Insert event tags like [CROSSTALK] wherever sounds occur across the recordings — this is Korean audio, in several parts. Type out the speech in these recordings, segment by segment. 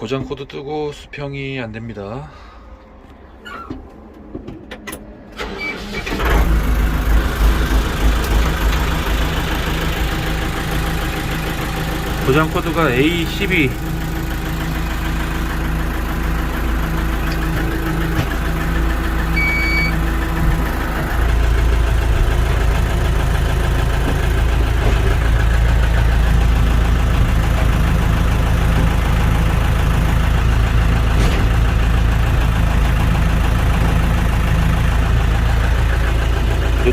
고장 코드 뜨고 수평이 안 됩니다. 고장 코드가 A12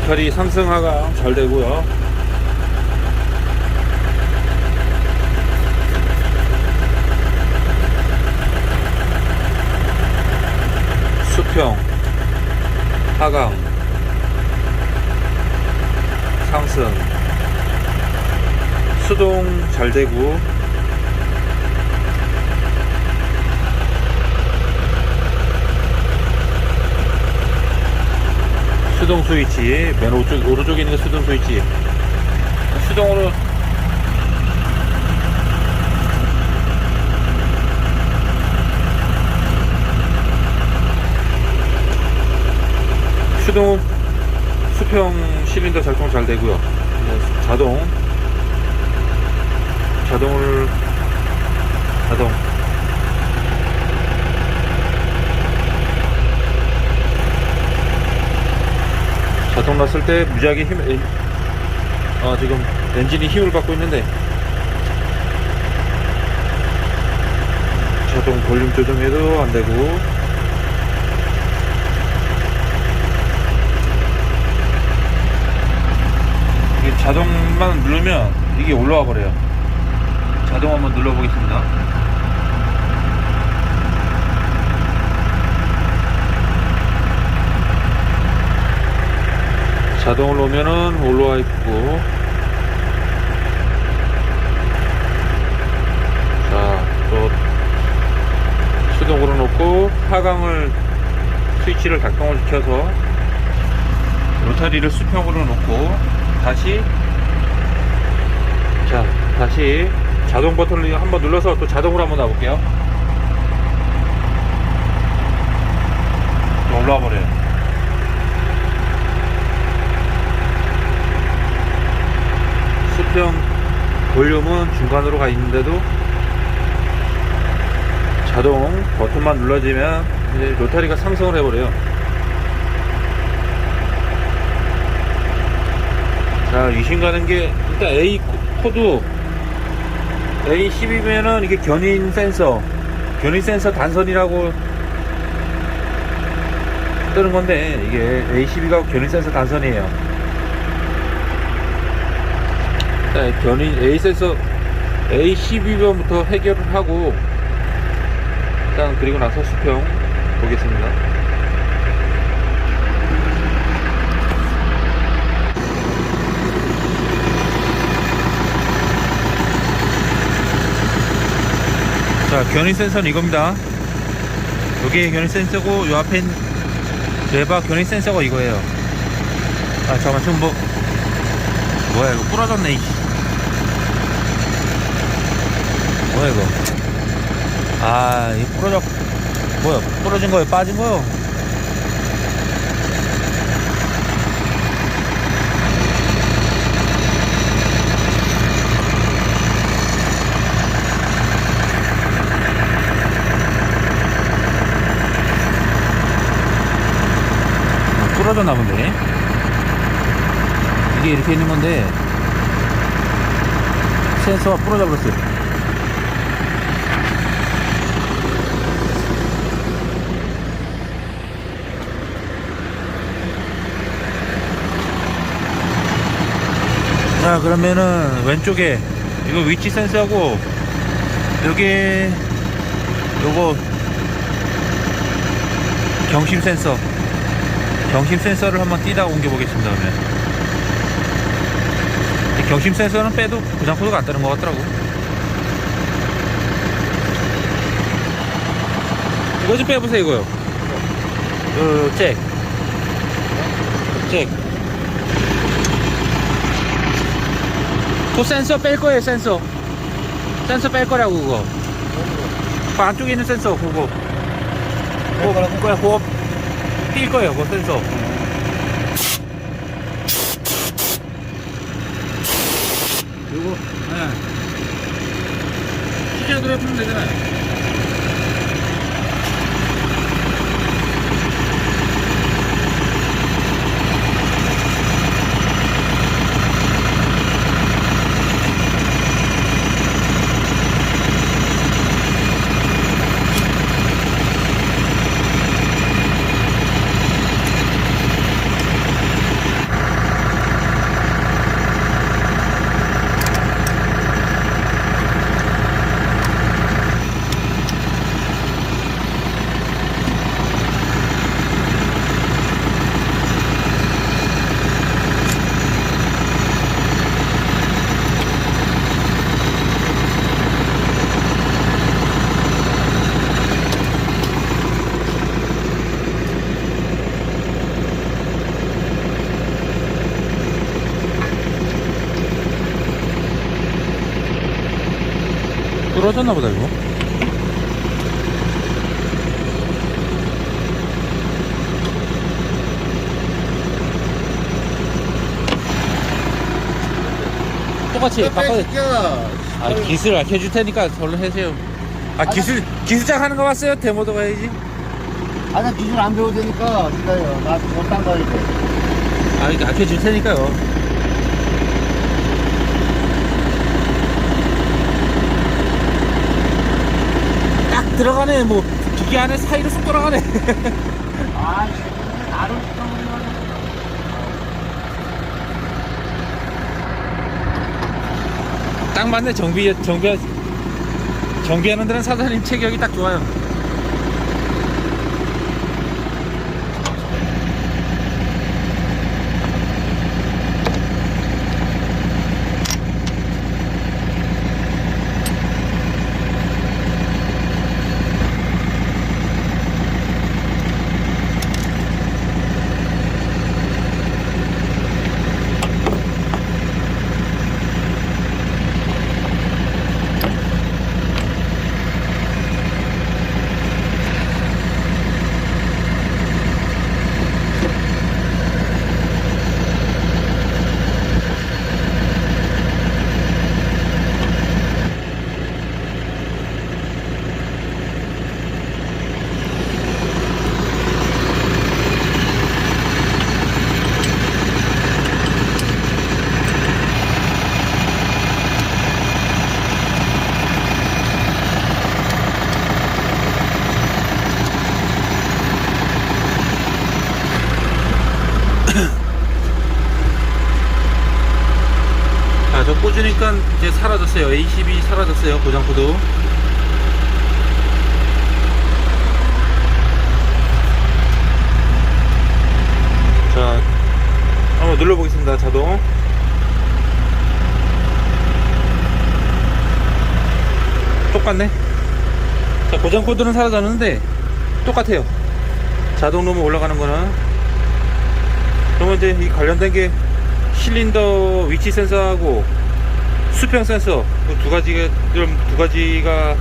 로타리 상승하가 잘 되고요. 수평, 하강, 상승, 수동 잘 되고 수동 스위치. 맨 오른쪽, 오른쪽에 있는 게 수동 스위치. 수동으로. 수동 수평 실린더 작동 잘 되고요. 네, 자동. 자동을 자동 자동 났을 때 무지하게 힘, 에, 아, 지금 엔진이 힘을 받고 있는데 자동 볼륨 조정해도 안 되고 이게 자동만 누르면 이게 올라와 버려요. 자동 한번 눌러 보겠습니다. 자동을 놓으면은 올라와 있고. 자또 수동으로 놓고 하강을 스위치를 작동을 시켜서 로타리를 수평으로 놓고 다시 자 다시 자동 버튼을 한번 눌러서 또 자동으로 한번 놔볼게요. 올라와 버려요 수평 볼륨은 중간으로 가 있는데도 자동 버튼만 눌러지면 이제 로타리가 상승을 해버려요. 자, 유심 가는 게 일단 A 코- 코드 A12면은 이게 견인 센서, 견인 센서 단선이라고 뜨는 건데 이게 A12가 견인 센서 단선이에요. 일단 네, 견인 센서 A12번부터 해결을 하고 일단 그리고 나서 수평 보겠습니다. 자 견인 센서는 이겁니다. 여기 견인 센서고 요 앞에 레바 견인 센서가 이거예요. 아 잠깐만 지금 뭐 뭐야 이거 부러졌네 이씨. 뭐야 이거? 아 이거 부러져 뭐야 부러진 거에 빠진 거요? 아, 부러졌나 본데? 이게 이렇게 있는 건데 센서가 부러져 버렸어요 자 그러면은 왼쪽에 이거 위치 센서고 여기 요거 경심 센서 경심 센서를 한번 띄다 옮겨 보겠습니다 그러면. 이 경심 센서는 빼도 고장 코드가 안 뜨는 것 같더라고. 이거 좀 빼보세요 이거요. 요, 잭. 잭. 그 센서 뺄 거예요 센서. 센서 뺄 거라고 그거. 그 안쪽에 있는 센서 그거. 그거 그거야 그거 뛸 거예요 그거 센서. 요거? 네. 시계도 해보면 되잖아요 떨어졌나 보다 이거 똑같이 바꿔 아 기술 알려줄 테니까 얼른 해세요 아 기술 기술장 하는 거 봤어요? 데모도 가야지 아나 기술 안 배워도 되니까 기다려. 나 못한 가야 돼. 아 이거 알려줄 테니까요 들어가네 뭐 기계 안에 사이로 쏙 들어가네 [LAUGHS] 아, 나를. 딱 맞네 정비 정비 정비하는 데는 사장님 체격이 딱 좋아요. 꽂으니까 이제 사라졌어요. A12 사라졌어요. 고장코드. 자, 한번 눌러보겠습니다. 자동. 똑같네. 자, 고장코드는 사라졌는데 똑같아요. 자동 룸 올라가는 거는. 그러면 이제 이 관련된 게 실린더 위치 센서하고 수평 센서 그두 가지가 좀두 가지가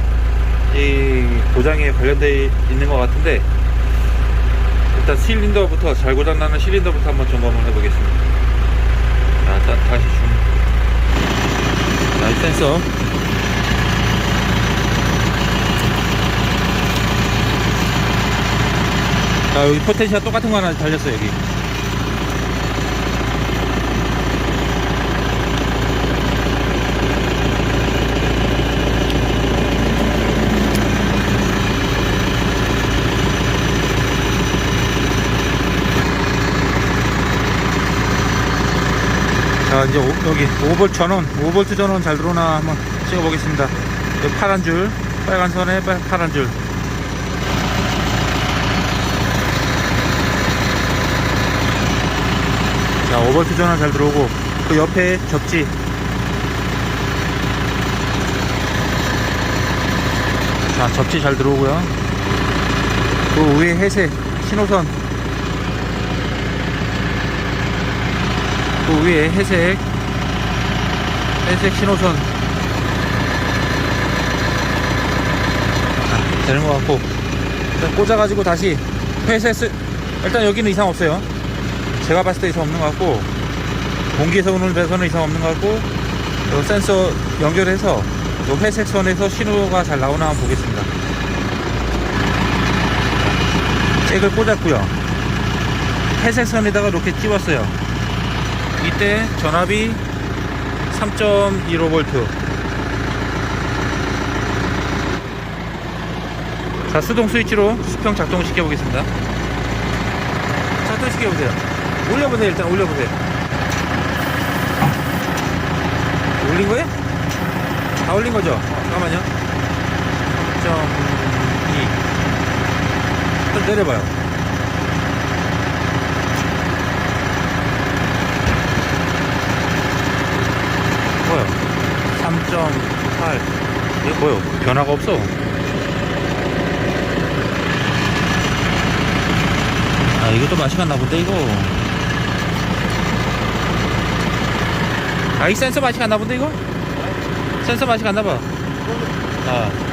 이 고장에 관련돼 있는 것 같은데 일단 실린더부터 잘 고장 나는 실린더부터 한번 점검을 해보겠습니다. 자, 일단 다시 줌. 자, 이 센서. 자, 여기 포텐시아 똑같은 거 하나 달렸어요, 여기. 자 이제 오, 여기 5V 전원 5V 전원 잘 들어오나 한번 찍어 보겠습니다. 여기 파란 줄 빨간 선에 빨- 파란 줄. 자, 5V 전원 잘 들어오고 그 옆에 접지. 자 접지 잘 들어오고요. 그 위에 회색 신호선 그 위에 회색. 회색 신호선. 자, 되는 것 같고. 일단 꽂아가지고 다시 회색 일단 여기는 이상 없어요. 제가 봤을 때 이상 없는 것 같고 공기에서 오는 데서는 이상 없는 것 같고 요 센서 연결해서 요 회색 선에서 신호가 잘 나오나 한번 보겠습니다. 잭을 꽂았고요. 회색 선에다가 이렇게 찝었어요 이때 전압이 3.15V 자 수동 스위치로 수평 작동시켜 보겠습니다 작동시켜 보세요 올려보세요 일단 올려보세요 올린 거예요? 다 올린 거죠? 어, 잠깐만요 3.2 일단 내려봐요? 3.8 이게 뭐요? 변화가 없어 아 이것도 맛이 갔나 본데 이거 아이 센서 맛이 갔나 본데 이거? 센서 맛이 갔나 봐 아.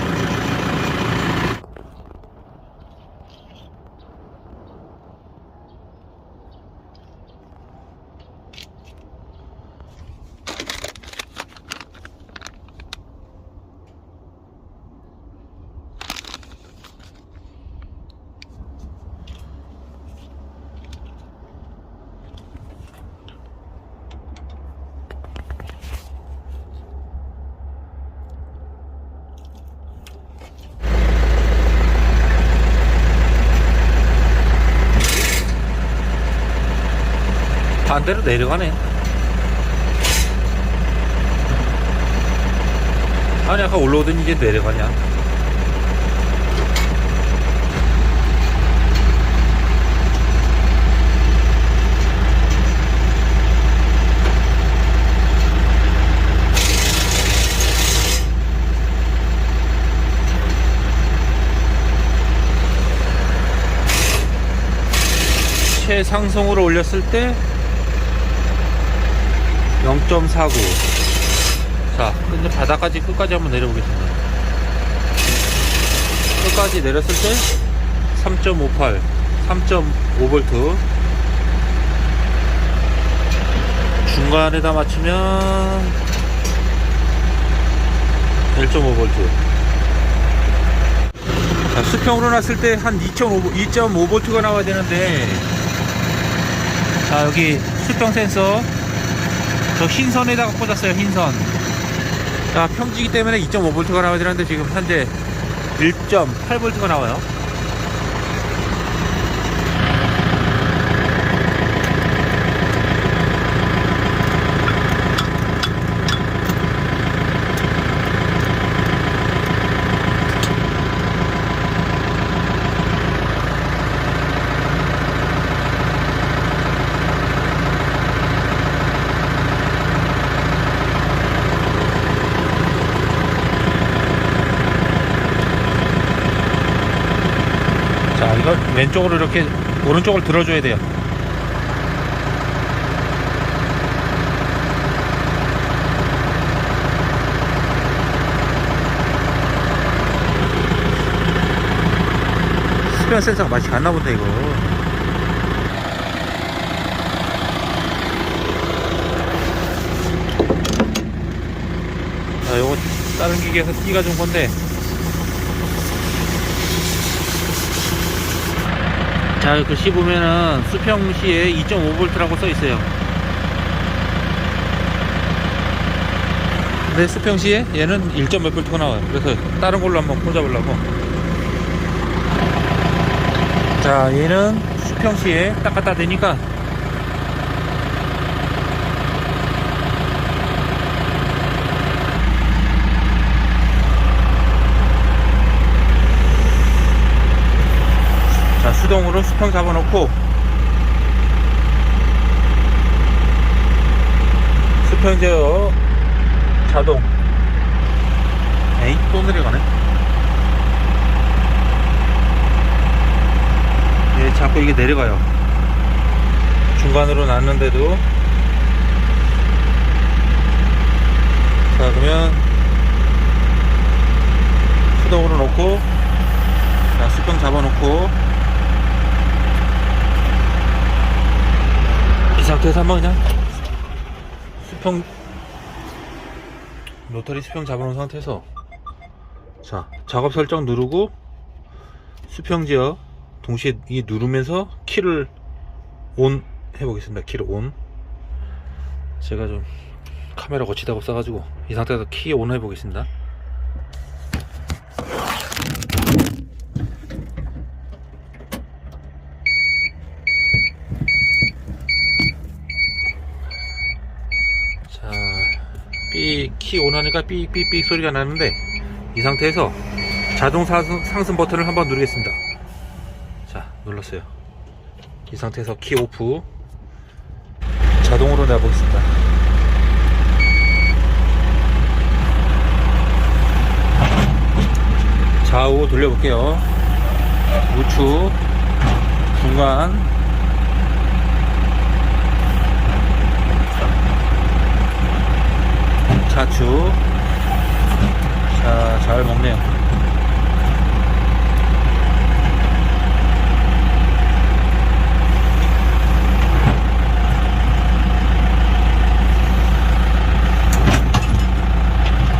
반대로 내려가네. 아니 아까 올라오더니 이제 내려가냐? 최상승으로 올렸을 때 0.49. 자, 근데 바닥까지 끝까지 한번 내려보겠습니다. 끝까지 내렸을 때 3.58, 3.5V. 중간에다 맞추면 1.5V. 자, 수평으로 놨을 때 한 2.5, 2.5V가 나와야 되는데, 자, 여기 수평 센서 저 흰선에다가 꽂았어요 흰선. 자 평지기 때문에 2.5V가 나와야 되는데 지금 현재 1.8V가 나와요 자 이거 왼쪽으로 이렇게 오른쪽을 들어줘야 돼요. 수변 센서가 맛이 갔나 본데 이거. 자 요거 다른 기계에서 띠가 준 건데 자, 그 씹으면은 수평시에 2.5V라고 써 있어요. 근데 수평시에 얘는 1.몇 V가 나와요. 그래서 다른 걸로 한번 꽂아보려고. 자, 얘는 수평시에 딱 갖다 대니까 자, 수동으로 수평 잡아놓고. 수평 제어 자동. 에이 또 내려가네. 예, 자꾸 이게 내려가요. 중간으로 놨는데도. 자 그러면 수동으로 놓고 자, 수평 잡아놓고 이 상태에서 한번 그냥 수평 로터리 수평 잡아놓은 상태에서 자 작업 설정 누르고 수평 지어 동시에 이 누르면서 키를 온 해보겠습니다. 키를 온 제가 좀 카메라 거치다고 써가지고 이 상태에서 키 온 해보겠습니다 자, 삐, 키 온하니까 삐삐삐 소리가 나는데, 이 상태에서 자동 상승, 상승 버튼을 한번 누르겠습니다. 자, 눌렀어요. 이 상태에서 키 오프. 자동으로 내보겠습니다. 좌우 돌려볼게요. 우측, 중간, 좌측 자, 잘 먹네요.